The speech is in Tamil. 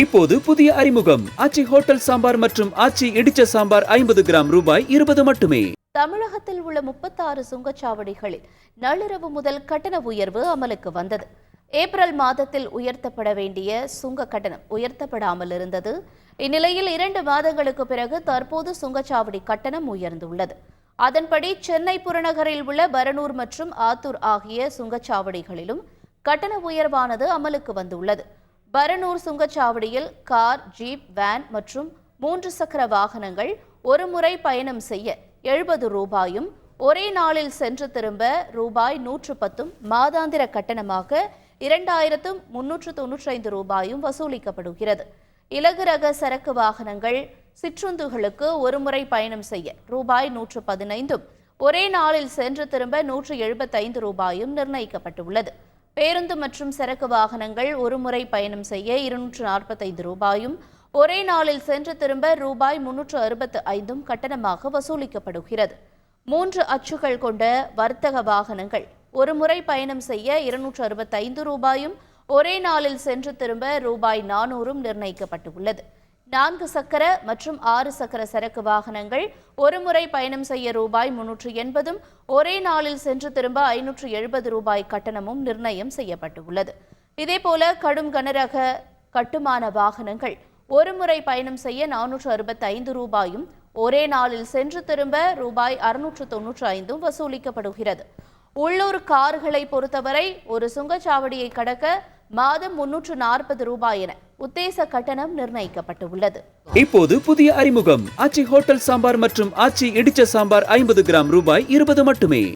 இப்போது புதிய அறிமுகம். ஆச்சி ஹோட்டல் சாம்பார் மற்றும் ஆச்சி இடிச்ச சாம்பார் ஐம்பது கிராம் ரூபாய் இருபது மட்டுமே. தமிழகத்தில் உள்ள முப்பத்தாறு சுங்கச்சாவடிகளில் நள்ளிரவு முதல் கட்டண உயர்வு அமலுக்கு வந்தது. ஏப்ரல் மாதத்தில் உயர்த்தப்பட வேண்டிய சுங்க கட்டணம் உயர்த்தப்படாமல் இருந்தது. இந்நிலையில் இரண்டு மாதங்களுக்கு பிறகு தற்போது சுங்கச்சாவடி கட்டணம் உயர்ந்துள்ளது. அதன்படி சென்னை புறநகரில் உள்ள பரனூர் மற்றும் ஆத்தூர் ஆகிய சுங்கச்சாவடிகளிலும் கட்டண உயர்வானது அமலுக்கு வந்துள்ளது. பரனூர் சுங்கச்சாவடியில் கார் ஜீப் வேன் மற்றும் மூன்று சக்கர வாகனங்கள் ஒருமுறை பயணம் செய்ய எழுபது ரூபாயும் ஒரே நாளில் சென்று திரும்ப ரூபாய் நூற்று பத்தும் மாதாந்திர கட்டணமாக இரண்டாயிரத்தும் முன்னூற்று தொன்னூற்றி ஐந்து ரூபாயும் வசூலிக்கப்படுகிறது. இலகு ரக சரக்கு வாகனங்கள் சிற்றுந்துகளுக்கு ஒருமுறை பயணம் செய்ய ரூபாய் நூற்று பதினைந்தும் ஒரே நாளில் சென்று திரும்ப நூற்று எழுபத்தைந்து ரூபாயும் நிர்ணயிக்கப்பட்டுள்ளது. பேருந்து மற்றும் சரக்கு வாகனங்கள் ஒருமுறை பயணம் செய்ய இருநூற்று நாற்பத்தைந்து ரூபாயும் ஒரே நாளில் சென்று திரும்ப ரூபாய் முன்னூற்று அறுபத்து ஐந்தும் கட்டணமாக வசூலிக்கப்படுகிறது. மூன்று அச்சுகள் கொண்ட வர்த்தக வாகனங்கள் ஒருமுறை பயணம் செய்ய இருநூற்று அறுபத்தைந்து ரூபாயும் ஒரே நாளில் சென்று திரும்ப ரூபாய் நானூறும் நிர்ணயிக்கப்பட்டுள்ளது. நான்கு சக்கர மற்றும் ஆறு சக்கர சரக்கு வாகனங்கள் ஒருமுறை பயணம் செய்ய ரூபாய் முன்னூற்று எண்பதும் ஒரே நாளில் சென்று திரும்ப ஐநூற்று எழுபது ரூபாய் கட்டணமும் நிர்ணயம் செய்யப்பட்டுள்ளது. இதேபோல கடும் கனரக கட்டுமான வாகனங்கள் ஒருமுறை பயணம் செய்ய நானூற்று அறுபத்தி ஐந்து ரூபாயும் ஒரே நாளில் சென்று திரும்ப ரூபாய் அறுநூற்று தொன்னூற்று ஐந்தும் வசூலிக்கப்படுகிறது. உள்ளூர் கார்களை பொறுத்தவரை ஒரு சுங்கச்சாவடியை கடக்க மாதம் முன்னூற்று நாற்பது ரூபாய் என உத்தேச கட்டணம் நிர்ணயிக்கப்பட்டுள்ளது. இப்போது புதிய அறிமுகம். ஆச்சி ஹோட்டல் சாம்பார் மற்றும் ஆச்சி இடிச்ச சாம்பார் ஐம்பது கிராம் ரூபாய் இருபது மட்டுமே.